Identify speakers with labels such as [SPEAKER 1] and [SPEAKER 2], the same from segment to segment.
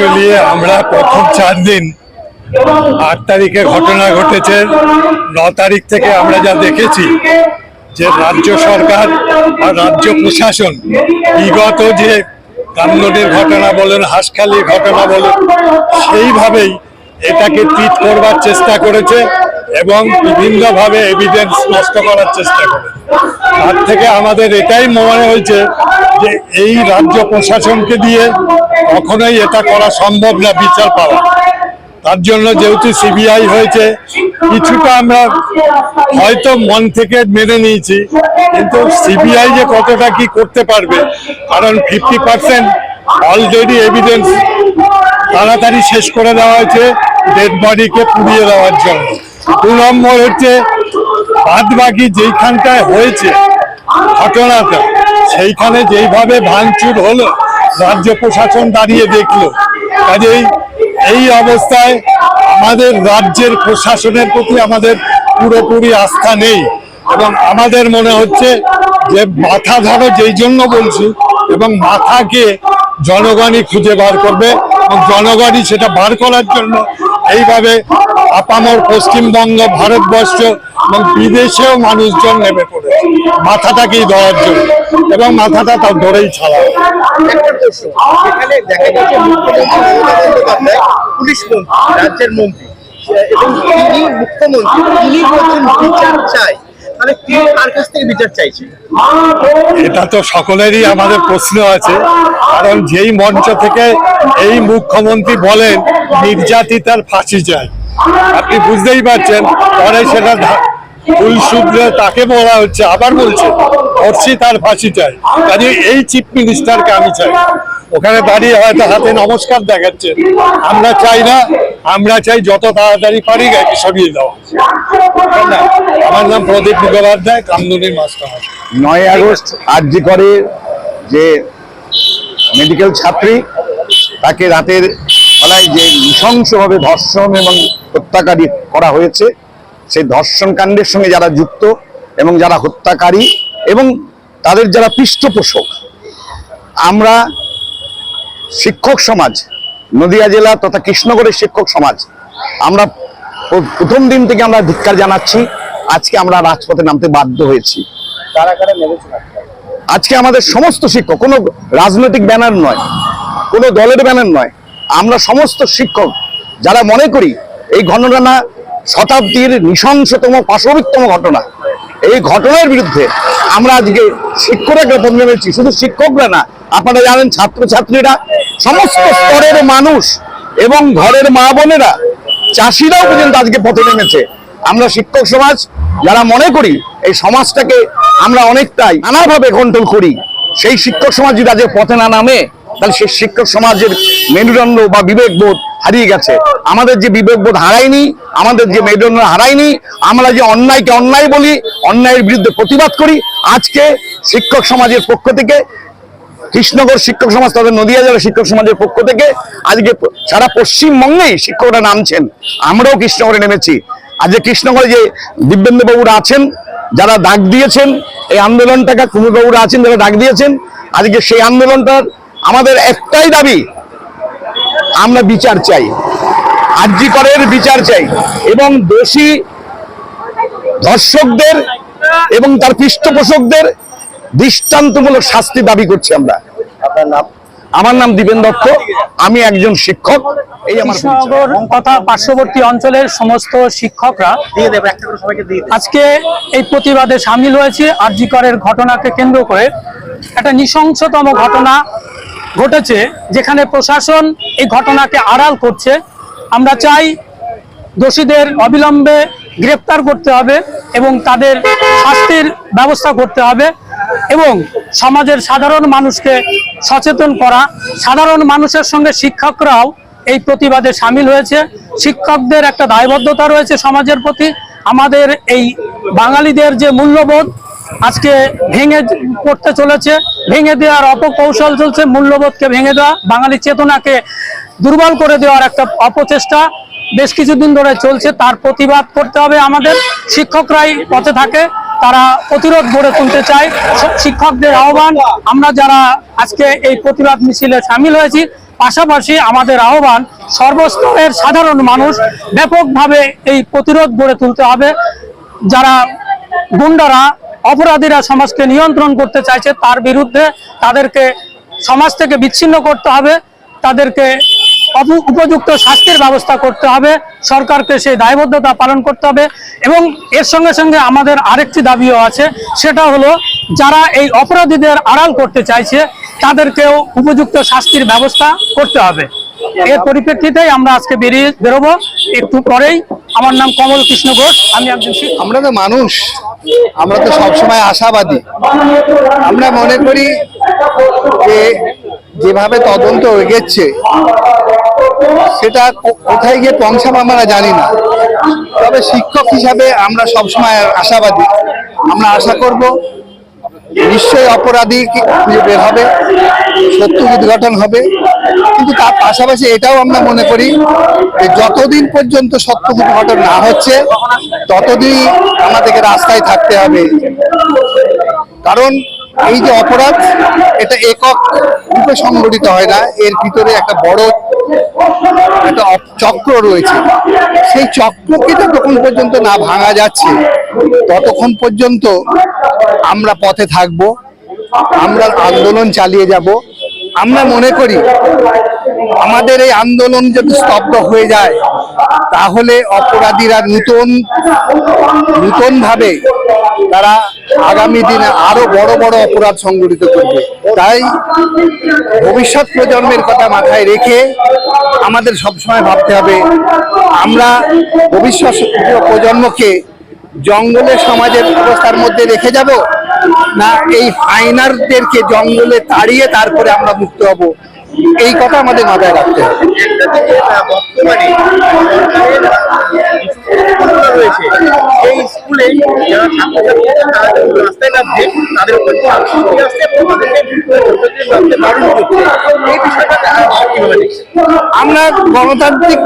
[SPEAKER 1] Actually আমরা প্রথম চার দিন আট তারিখে ঘটনা ঘটেছে। ন তারিখ থেকে আমরা যা দেখেছি যে রাজ্য সরকার আর রাজ্য প্রশাসন বিগত যে কামগড়ের ঘটনা বলেন, হাসখালির ঘটনা বলেন, সেইভাবেই এটাকে ট্রিট করবার চেষ্টা করেছে। এবং বিভিন্নভাবে এভিডেন্স নষ্ট করার চেষ্টা করেছে তার থেকে আমাদের এটাই মনে হয়েছে যে এই রাজ্য প্রশাসনকে দিয়ে কখনোই এটা করা সম্ভব না বিচার পাওয়া। তার জন্য যেহেতু সিবিআই হয়েছে, কিছুটা আমরা হয়তো মন থেকে মেনে নিয়েছি, কিন্তু সিবিআই যে কতটা কি করতে পারবে, কারণ ফিফটি পার্সেন্ট অলরেডি এভিডেন্স তাড়াতাড়ি শেষ করে দেওয়া হয়েছে ডেড বডিকে পুড়িয়ে দেওয়ার জন্য। নম্বর হচ্ছে বাদ বাকি যেইখানটায় হয়েছে ঘটনাটা, সেইখানে যেইভাবে ভাঙচুর হলো, রাজ্য প্রশাসন দাঁড়িয়ে দেখল। কাজেই এই অবস্থায় আমাদের রাজ্যের প্রশাসনের প্রতি আমাদের পুরোপুরি আস্থা নেই এবং আমাদের মনে হচ্ছে যে মাথা ধরো যেই জন্য বলছি এবং মাথাকে জনগণই খুঁজে বার করবে। জনগণই সেটা বার করার জন্য এইভাবে আপামর পশ্চিমবঙ্গ, ভারতবর্ষ এবং বিদেশেও মানুষজন নেমে পড়েছে। মাথাটাকেই ধরার জন্য এবং মাথাটা তার ধরেই ছাড়া
[SPEAKER 2] পুলিশ মন্ত্রী, রাজ্যের মন্ত্রী। এবং তিনি মুখ্যমন্ত্রী, তিনি বলছেন বিচার চাই। মানে কে কার কাছ থেকে বিচার চাইছে?
[SPEAKER 1] এটা তো সকলেরই আমাদের প্রশ্ন আছে। কারণ যেই মঞ্চ থেকে এই মুখ্যমন্ত্রী বলেন, নির্যাতিতার ফাঁসি যায় আপনি বুঝতেই পারছেন, পরে সেটা ভুল সূত্রে তাকে বলা হচ্ছে, আবার বলছে। অর্ষি তার ফাঁসি চাই। কাজে এই চিফ মিনিস্টারকে আমি চাই। ওখানে দাঁড়িয়ে হয়তো হাতে নমস্কার দেখাচ্ছে। আমরা চাই না, আমরা চাই যত তাড়াতাড়ি পারি গাড়ি সরিয়ে দেওয়া। আমার নাম প্রদীপ মুখোপাধ্যায় কামদুনির মাস্টার
[SPEAKER 3] নয় আগস্ট আরজি করে যে মেডিকেল ছাত্রী, তাকে রাতের বেলায় যে নৃশংসভাবে ধর্ষণ এবং হত্যাকারী করা হয়েছে, সেই ধর্ষণ কাণ্ডের সঙ্গে যারা যুক্ত এবং যারা হত্যাকারী এবং তাদের যারা পৃষ্ঠপোষক আমরা শিক্ষক সমাজ নদিয়া জেলা তথা কৃষ্ণগড়ের শিক্ষক সমাজ আমরা প্রথম দিন থেকে আমরা ধিক্কার জানাচ্ছি আজকে আমরা রাজপথে নামতে বাধ্য হয়েছি। আজকে আমাদের সমস্ত শিক্ষক কোনো রাজনৈতিক ব্যানার নয় কোনো দলের ব্যানার নয় আমরা সমস্ত শিক্ষক যারা মনে করি এই ঘটনা শতাব্দীর নৃশংসতম পাশবিকতম ঘটনা এই ঘটনার বিরুদ্ধে আমরা আজকে শিক্ষকরা পথে নেমেছি শুধু শিক্ষকরা না, আপনারা জানেন ছাত্রছাত্রীরা, সমস্ত স্তরের মানুষ এবং ঘরের মা বোনেরা, চাষিরাও পর্যন্ত আজকে পথে নেমেছে। আমরা শিক্ষক সমাজ, যারা মনে করি এই সমাজটাকে আমরা অনেকটাই নানাভাবে কন্ট্রোল করি, সেই শিক্ষক সমাজ যদি আজকে পথে না নামে তাহলে সেই শিক্ষক সমাজের মেরুদণ্ড বা বিবেকবোধ হারিয়ে গেছে। আমাদের যে বিবেকবোধ হারায়নি, আমাদের যে মেরুদণ্ড হারায়নি, আমরা যে অন্যায়কে অন্যায় বলি, অন্যায়ের বিরুদ্ধে প্রতিবাদ করি, আজকে শিক্ষক সমাজের পক্ষ থেকে কৃষ্ণগর শিক্ষক সমাজ, তাদের নদিয়া জেলা শিক্ষক সমাজের পক্ষ থেকে, আজকে সারা পশ্চিমবঙ্গেই শিক্ষকরা নামছেন। আমরাও কৃষ্ণগরে নেমেছি। আজকে কৃষ্ণগরে যে দিব্যেন্দু বাবুরা আছেন, যারা ডাক দিয়েছেন, এই আন্দোলনটাকে কুমুর বাবুরা আছেন, যারা ডাক দিয়েছেন, আজকে সেই আন্দোলনটার আমাদের একটাই দাবি আমরা বিচার চাই আর্জি করের বিচার চাই এবং দোষী ধর্ষকদের এবং তার পৃষ্ঠপোষকদের দৃষ্টান্তমূলক শাস্তি দাবি করছি আমরা।
[SPEAKER 2] আপনার নাম?
[SPEAKER 3] আমার নাম দীপেন দত্ত আমি একজন শিক্ষক। এই আমার পরিচয়।
[SPEAKER 4] তথা পার্শ্ববর্তী অঞ্চলের সমস্ত শিক্ষকরা
[SPEAKER 2] দিয়ে দেবো একটা করে সবাইকে দিয়ে দেবো।
[SPEAKER 4] আজকে এই প্রতিবাদে সামিল হয়েছে আরজিকরের ঘটনাকে কেন্দ্র করে। একটা নৃশংসতম ঘটনা ঘটেছে যেখানে প্রশাসন এই ঘটনাকে আড়াল করছে। আমরা চাই দোষীদের অবিলম্বে গ্রেপ্তার করতে হবে এবং তাদের শাস্তির ব্যবস্থা করতে হবে এবং সমাজের সাধারণ মানুষকে সচেতন করা। সাধারণ মানুষের সঙ্গে শিক্ষকরাও এই প্রতিবাদে সামিল হয়েছে। শিক্ষকদের একটা দায়বদ্ধতা রয়েছে সমাজের প্রতি। আমাদের এই বাঙালিদের যে মূল্যবোধ আজকে ভেঙে পড়তে চলেছে, ভেঙে দেওয়ার অপকৌশল চলছে, মূল্যবোধকে ভেঙে দেওয়া, বাঙালি চেতনাকে দুর্বল করে দেওয়ার একটা অপচেষ্টা বেশ কিছুদিন ধরে চলছে, তার প্রতিবাদ করতে হবে আমাদের। শিক্ষকরাই পথে থাকে, তারা প্রতিরোধ গড়ে তুলতে চায়। শিক্ষকদের আহ্বান, আমরা যারা আজকে এই প্রতিবাদ মিছিলে সামিল হয়েছি, পাশাপাশি আমাদের আহ্বান, সর্বস্তরের সাধারণ মানুষ ব্যাপকভাবে এই প্রতিরোধ গড়ে তুলতে হবে। যারা গুন্ডারা অপরাধীরা সমাজকে নিয়ন্ত্রণ করতে চাইছে, তার বিরুদ্ধে তাদেরকে সমাজ থেকে বিচ্ছিন্ন করতে হবে, তাদেরকে উপযুক্ত শাস্তির ব্যবস্থা করতে হবে, সরকারকে সেই দায়বদ্ধতা পালন করতে হবে এবং এর সঙ্গে সঙ্গে আমাদের আরেকটি দাবিও আছে, সেটা হলো যারা এই অপরাধীদের আড়াল করতে চাইছে, তাদেরকেও উপযুক্ত শাস্তির ব্যবস্থা করতে হবে। এর পরিপ্রেক্ষিতেই আমরা আজকে বেরিয়ে বেরোবো, একটু পরেই আমার নাম কমল কৃষ্ণ ঘোষ, আমি একজন শিক্ষক।
[SPEAKER 5] আমরা তো মানুষ, আমরা তো সবসময় আশাবাদী। আমরা মনে করি যে যেভাবে তদন্ত এগেছে সেটা কোথায় গিয়ে পৌঁছাবো আমরা জানি না। তবে শিক্ষক হিসাবে আমরা সবসময় আশাবাদী। আমরা আশা করব নিশ্চয়ই অপরাধী খুঁজে বের হবে, সত্য উদ্ঘাটন হবে, কিন্তু তার পাশাপাশি এটাও আমরা মনে করি যে যতদিন পর্যন্ত সত্য উদ্ঘাটন না হচ্ছে, ততদিন আমাদেরকে রাস্তায় থাকতে হবে। কারণ এই যে অপরাধ, এটা একক রূপে সংগঠিত হয় না, এর ভিতরে একটা বড় একটা চক্র রয়েছে। সেই চক্রকে যতক্ষণ পর্যন্ত না ভাঙা যাচ্ছে। ততক্ষণ পর্যন্ত আমরা পথে থাকব, আমরা আন্দোলন চালিয়ে যাব। আমরা মনে করি, আমাদের এই আন্দোলন যদি স্তব্ধ হয়ে যায়, তাহলে অপরাধীরা নূতন নূতন ভাবে তারা আগামী দিনে আরও বড় বড় অপরাধ সংগঠিত করবে। তাই ভবিষ্যৎ প্রজন্মের কথা মাথায় রেখে আমাদের সবসময় ভাবতে হবে, আমরা ভবিষ্যৎ প্রজন্মকে জঙ্গলের সমাজের অবস্থার মধ্যে রেখে যাব, না এই ফাইনারদেরকে জঙ্গলে তাড়িয়ে তারপরে আমরা মুক্ত হব? এই কথা আমাদের মাথায় রাখতে হবে। আমরা গণতান্ত্রিক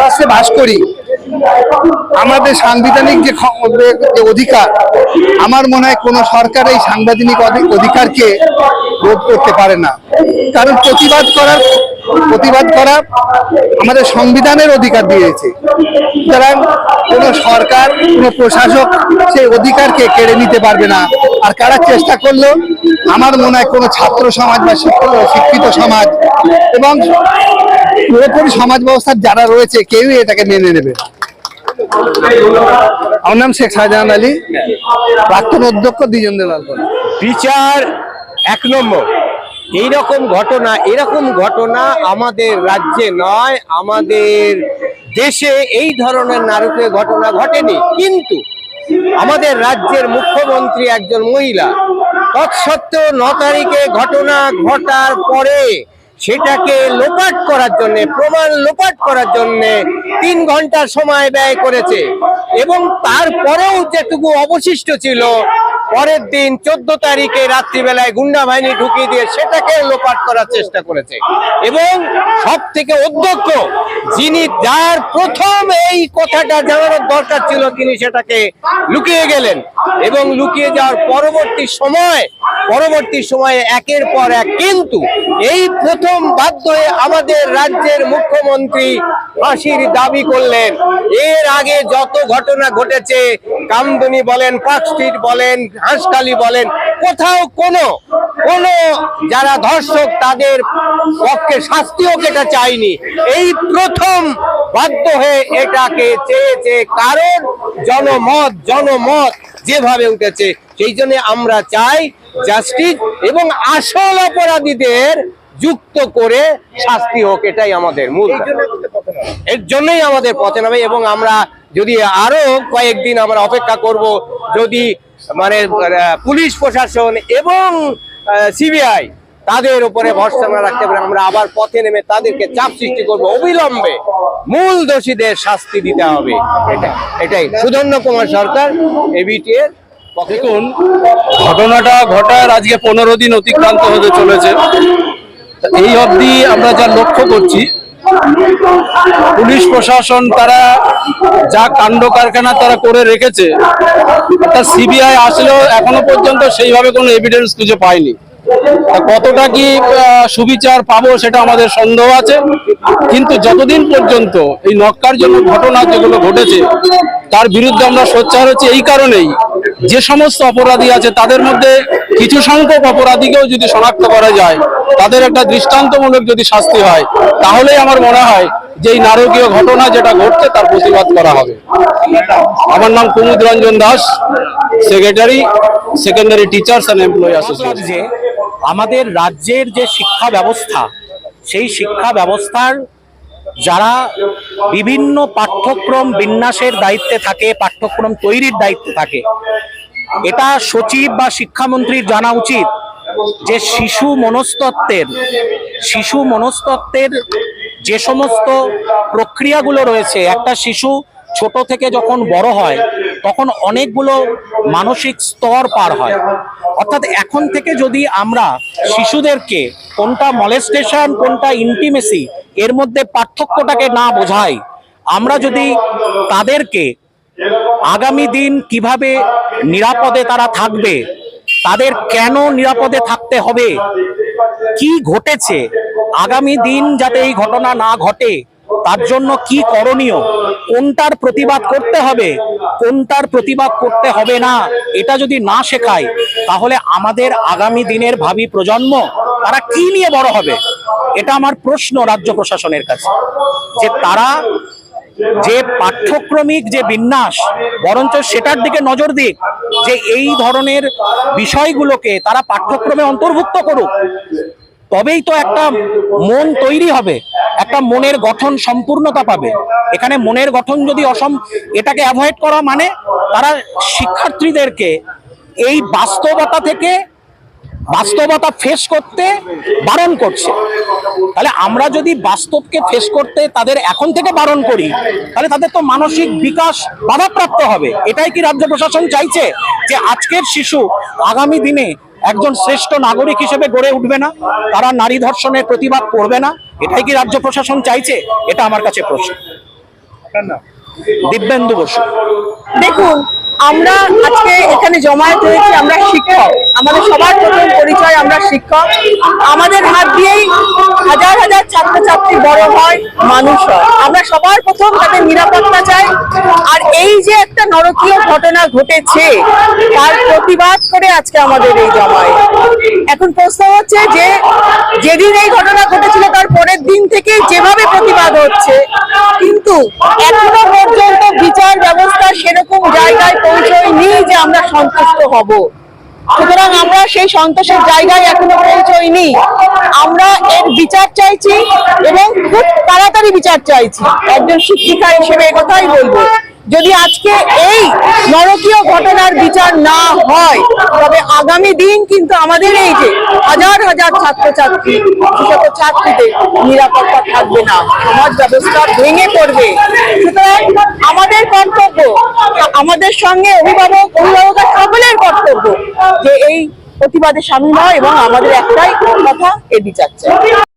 [SPEAKER 5] রাষ্ট্রে বাস করি। আমাদের সাংবিধানিক যে অধিকার, আমার মনে হয় কোনো সরকার এই সাংবিধানিক অধি- অধিকারকে রোধ করতে পারে না। কারণ প্রতিবাদ করার প্রতিবাদ করা আমাদের সংবিধানের অধিকার দিয়েছে। সুতরাং কোনো সরকার, কোনো প্রশাসক সেই অধিকারকে কেড়ে নিতে পারবে না। আর কারা চেষ্টা করল? আমার মনে হয় কোনো ছাত্র সমাজ বা শিক্ষিত- সমাজ এবং পুরোপুরি সমাজ ব্যবস্থার যারা রয়েছে, কেউই এটাকে মেনে নেবে। আমার নাম শেখ শাহজাহান আলী। প্রাক্তন অধ্যক্ষ দ্বিজেন্দ্র লাল
[SPEAKER 6] বিচার এক নম্বর। এইরকম ঘটনা, এরকম ঘটনা আমাদের রাজ্যে নয়, আমাদের দেশে এই ধরনের নারকীয় ঘটনা ঘটেনি। কিন্তু আমাদের রাজ্যের মুখ্যমন্ত্রী একজন মহিলা, তৎসত্ত্বেও ন তারিখে ঘটনা ঘটার পরে সেটাকে লোপাট করার জন্য, প্রমাণ লোপাট করার জন্য তিন ঘণ্টা সময় ব্যয় করেছে। এবং তারপরেও যেটুকু অবশিষ্ট ছিল পরের দিন চোদ্দ তারিখে রাত্রিবেলায় গুন্ডা বাহিনী ঢুকিয়ে দিয়ে সেটাকে লোপাট করার চেষ্টা করেছে। এবং সব থেকে অধ্যক্ষ যিনি, যার প্রথম এই কথাটা জানানোর দরকার ছিল, তিনি সেটাকে লুকিয়ে গেলেন। এবং লুকিয়ে যাওয়ার পরবর্তী সময়, পরবর্তী সময়ে একের পর এক কিন্তু এই প্রথম বাধ্য হয়ে আমাদের রাজ্যের মুখ্যমন্ত্রী ফাঁসির দাবি করলেন। এর আগে যত ঘটনা ঘটেছে, কামদুনি বলেন, পার্ক স্ট্রিট বলেন হাঁসখালি বলেন কোথাও কোনো কোনো যারা ধর্ষক তাদের পক্ষে শাস্তিও এটা চায়নি এই প্রথম বাধ্য হয়ে এটাকে চেয়েছে কারণ জনমত জনমত যেভাবে উঠেছে সেই জন্য আমরা চাই জাস্টিস এবং আসল অপরাধীদের যুক্ত করে শাস্তি হোক এটাই আমাদের মূল। এর জন্যই আমাদের পথে নামে এবং আমরা যদি আরও কয়েকদিন আমরা অপেক্ষা করব, যদি মানে পুলিশ প্রশাসন এবং সিবিআই তাদের উপরে ভরসা না রাখতে পারে, আমরা আবার পথে নেমে তাদেরকে চাপ সৃষ্টি করব। অবিলম্বে মূল দোষীদের শাস্তি দিতে হবে। এটা, এটাই। সুধন্য কুমার সরকার এবিটি এর পক্ষে
[SPEAKER 7] দেখুন, ঘটনাটা ঘটার আজকে পনেরো দিন অতিক্রান্ত হতে চলেছে। এই অবধি আমরা যা লক্ষ্য করছি পুলিশ প্রশাসন তারা যা কাণ্ড কারখানা তারা করে রেখেছে, তা সিবিআই আসলেও এখনও পর্যন্ত সেইভাবে কোনো এভিডেন্স খুঁজে পায়নি। কতটা কি সুবিচার পাবো সেটা আমাদের সন্দেহ আছে। কিন্তু যতদিন পর্যন্ত এই নক্কারজনক ঘটনা যেগুলো ঘটেছে, তার বিরুদ্ধে আমরা সোচ্চার হচ্ছে এই কারণেই। যে সমস্ত অপরাধী আছে, তাদের মধ্যে কিছু সংখ্যক অপরাধীকেও যদি শনাক্ত করা যায়, তাদের একটা দৃষ্টান্তমূলক যদি শাস্তি হয়, তাহলেই আমার মনে হয় যে এই নারকীয় ঘটনা যেটা ঘটছে, তার প্রতিবাদ করা হবে। আমার নাম Kumud Ranjan Das secretary secondary teachers and employee association
[SPEAKER 8] আমাদের রাজ্যের যে শিক্ষা ব্যবস্থা, সেই শিক্ষা ব্যবস্থার যারা বিভিন্ন পাঠ্যক্রম বিন্যাসের দায়িত্বে থাকে, পাঠ্যক্রম তৈরির দায়িত্বে থাকে, এটা সচিব বা শিক্ষামন্ত্রীর জানা উচিত যে শিশু মনস্তত্ত্বের শিশু মনস্তত্ত্বের যে সমস্ত প্রক্রিয়াগুলো রয়েছে, একটা শিশু ছোট থেকে যখন বড় হয়, তখন অনেকগুলো মানসিক স্তর পার হয়। অর্থাৎ এখন থেকে যদি আমরা শিশুদেরকে কোনটা মলেস্টেশন কোনটা ইন্টিমেসি এর মধ্যে পার্থক্যটাকে না বোঝাই, আমরা যদি তাদেরকে আগামী দিন কীভাবে নিরাপদে তারা থাকবে, তাদের কেন নিরাপদে থাকতে হবে, কি ঘটেছে, আগামী দিন যাতে এই ঘটনা না ঘটে তার জন্য কি করণীয়? কোনটার প্রতিবাদ করতে হবে? কোনটার প্রতিবাদ করতে হবে না? এটা যদি না শেখায়, তাহলে আমাদের আগামী দিনের ভাবি প্রজন্ম, তারা কি নিয়ে বড় হবে? এটা আমার প্রশ্ন রাজ্য প্রশাসনের কাছে। যে তারা যে পাঠ্যক্রমিক যে বিন্যাস, বরঞ্চ সেটার দিকে নজর দিক, যে এই ধরনের বিষয়গুলোকে তারা পাঠ্যক্রমে অন্তর্ভুক্ত করুক। তবেই তো একটা মন তৈরি হবে, একটা মনের গঠন সম্পূর্ণতা পাবে। এখানে মনের গঠন যদি অসম, এটাকে অ্যাভয়েড করা মানে তারা শিক্ষার্থীদেরকে এই বাস্তবতা থেকে বাস্তবতা ফেস করতে বারণ করছে। তাহলে আমরা যদি বাস্তবকে ফেস করতে তাদের এখন থেকে বারণ করি, তাহলে তাদের তো মানসিক বিকাশ বাধাপ্রাপ্ত হবে। এটাই কি রাজ্য প্রশাসন চাইছে? যে আজকের শিশু আগামী দিনে একজন শ্রেষ্ঠ নাগরিক হিসেবে গড়ে উঠবে না তারা নারী ধর্ষণের প্রতিবাদ করবে না এটাই কি রাজ্য প্রশাসন চাইছে? এটা আমার কাছে প্রশ্ন। দিব্যেন্দু বসু।
[SPEAKER 9] দেখুন আমরা আজকে এখানে জমায়েত হয়েছি, আমরা শিক্ষক। আমাদের সবার প্রথম পরিচয় আমরা শিক্ষক। আমাদের হাত দিয়েই হাজার হাজার ছাত্রছাত্রী বড় হয়, মানুষ হয়। আমরা সবার প্রথম তাদের নিরাপত্তা চাই। আর এই যে একটা নরকীয় ঘটনা ঘটেছে, তার প্রতিবাদ করে আজকে আমাদের এই জমায়েত। এখন প্রশ্ন হচ্ছে যে, যেদিন এই ঘটনা ঘটেছিল, তার পরের দিন থেকে যেভাবে প্রতিবাদ হচ্ছে, কিন্তু এখনও পর্যন্ত বিচার ব্যবস্থা সেরকম জায়গায় পৌঁছয়নি যে আমরা সন্তুষ্ট হব। সুতরাং আমরা সেই সন্তোষের জায়গায় এখনও পৌঁছয়নি আমরা এর বিচার চাইছি এবং খুব তাড়াতাড়ি বিচার চাইছি। একজন শিক্ষিকা হিসেবে কথাই বলব। যদি আজকে এই নরকীয় ঘটনার বিচার না হয়, তবে আগামী দিন কিন্তু আমাদের এই যে হাজার হাজার ছাত্রছাত্রী, বিশেষত ছাত্রীদের নিরাপত্তা থাকবে না, সমাজ ব্যবস্থা ভেঙে পড়বে। সুতরাং আমাদের কর্তব্য, আমাদের সঙ্গে অভিভাবক, অভিভাবকের সকলের কর্তব্য যে এই প্রতিবাদে সামিল হয় এবং আমাদের একটাই কথা, এ বিচার চাই।